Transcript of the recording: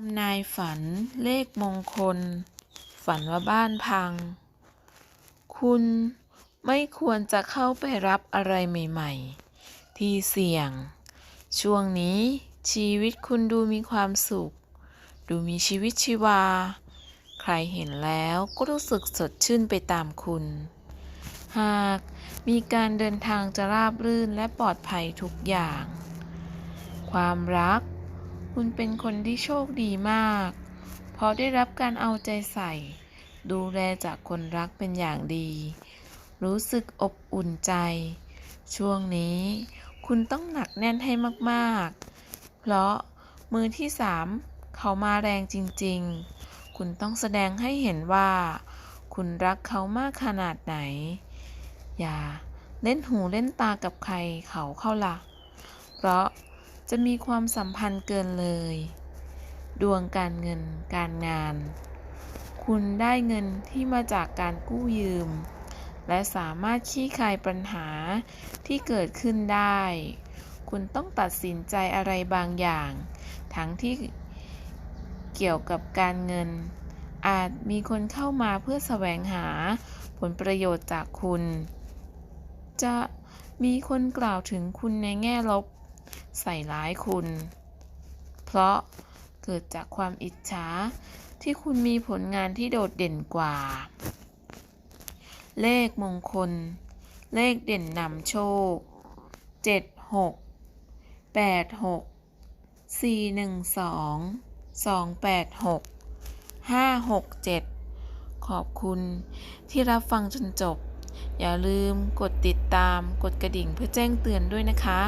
ทำนายฝันเลขมงคล ฝันว่าบ้านพัง คุณไม่ควรจะเข้าไปรับอะไรใหม่ ๆ ที่เสี่ยง ช่วงนี้ชีวิตคุณดูมีความสุข ดูมีชีวิตชีวา ใครเห็นแล้วก็รู้สึกสดชื่นไปตามคุณ หากมีการเดินทางจะราบรื่นและปลอดภัยทุกอย่าง ความรัก คุณเป็นคนที่โชคดีมาก เพราะได้รับการเอาใจใส่ ดูแลจากคนรักเป็นอย่างดี รู้สึกอบอุ่นใจ ช่วงนี้ คุณต้องหนักแน่นให้มากๆ เพราะมือที่สามเขามาแรงจริงๆ คุณต้องแสดงให้เห็นว่า คุณรักเขามากขนาดไหน อย่าเล่นหูเล่นตากับใครเขาเข้าละเพราะ จะมีความสัมพันธ์เกินเลย ดวงการเงินการงาน คุณได้เงินที่มาจากการกู้ยืม และสามารถคลี่คายปัญหาที่เกิดขึ้นได้ คุณต้องตัดสินใจอะไรบางอย่าง ทั้งที่เกี่ยวกับการเงิน อาจมีคนเข้ามาเพื่อแสวงหาผลประโยชน์จากคุณ จะมีคนกล่าวถึงคุณในแง่ลบ ใส่ร้ายคุณ เพราะเกิดจากความอิจฉาที่คุณมีผลงานที่โดดเด่นกว่า เลขมงคล เลขเด่นนำโชคเจ็ดหกแปดหกสี่หนึ่งสองสองแปดหกห้าหกเจ็ดขอบคุณที่รับฟังจนจบ อย่าลืมกดติดตามกดกระดิ่งเพื่อแจ้งเตือนด้วยนะคะ